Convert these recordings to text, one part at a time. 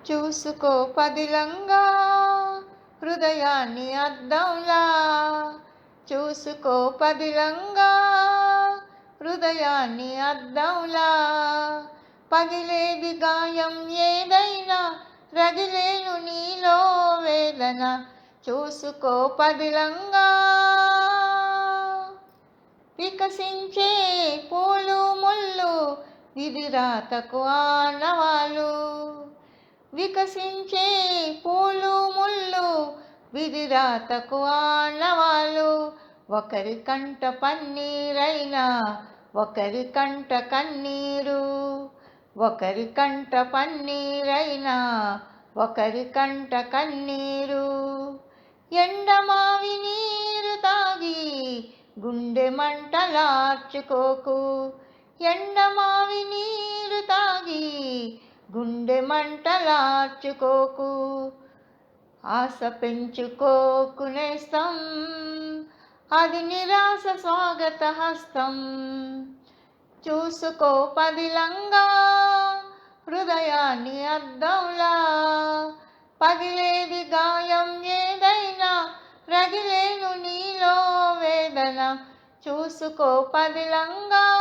చూసుకో పదిలంగా హృదయాన్ని అద్దంలా. చూసుకో పదిలంగా హృదయాన్ని అద్దంలా. పగిలేది గాయం ఏదైనా రగిలేను నీలో వేదన. చూసుకో పదిలంగా. వికసించే పూలు ముళ్ళు విధిరాతకు ఆనవాలు. వికసించే పూలు ముళ్ళు విధిరాతకు ఆనవాలు. ఒకరి కంట పన్నీరైనా ఒకరి కంట కన్నీరు. ఒకరి కంట పన్నీరైనా ఒకరి కంట కన్నీరు. ఎండమావి నీరు తాగి గుండె మంటలార్చుకోకు. ఎండమావి నీరు తాగి గుండె మంటలార్చుకోకు ఆశ పెంచుకోకు నేస్తం అది నిరాశ స్వాగత హస్తం. చూసుకో పదిలంగా హృదయాన్ని అద్దంలా. పగిలేది గాయం ఏదైనా రగిలేను నీలో వేదన. చూసుకో పదిలంగా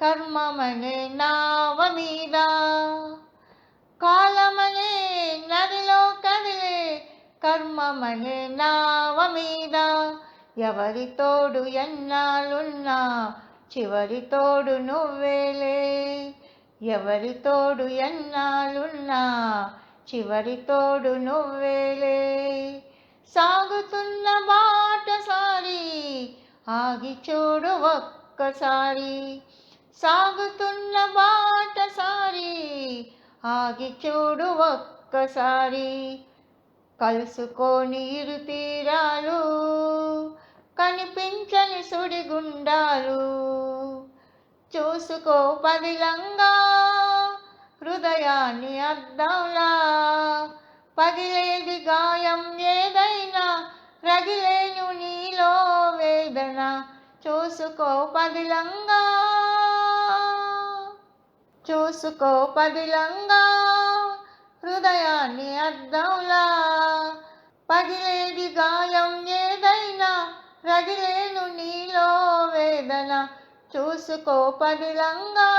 కర్మమనే నావ మీద. కాలమనే నదిలో కదిలే కర్మమనే నావ మీద. ఎవరి తోడు ఎన్నాళ్ళున్నా చివరి తోడు నువ్వేలే ఎవరి తోడు ఎన్నాళ్ళున్నా చివరి తోడు నువ్వేలే సాగుతున్న బాటసారి ఆగి చూడు ఒక్కసారి. సాగుతున్న బాటసారి ఆగి చూడు ఒక్కసారి. కలుసుకొని ఇరు తీరాలు కనిపించని సుడిగుండాలు చూసుకో పదిలంగా హృదయాన్ని అద్దంలా. పగిలేది గాయం ఏదైనా రగిలేను నీలో వేదన. చూసుకో పదిలంగా చూసుకో పదిలంగా హృదయాన్ని అద్దంలా. పగిలేది గాయం ఏదైనా రగిలేను నీలో వేదన. చూసుకో పదిలంగా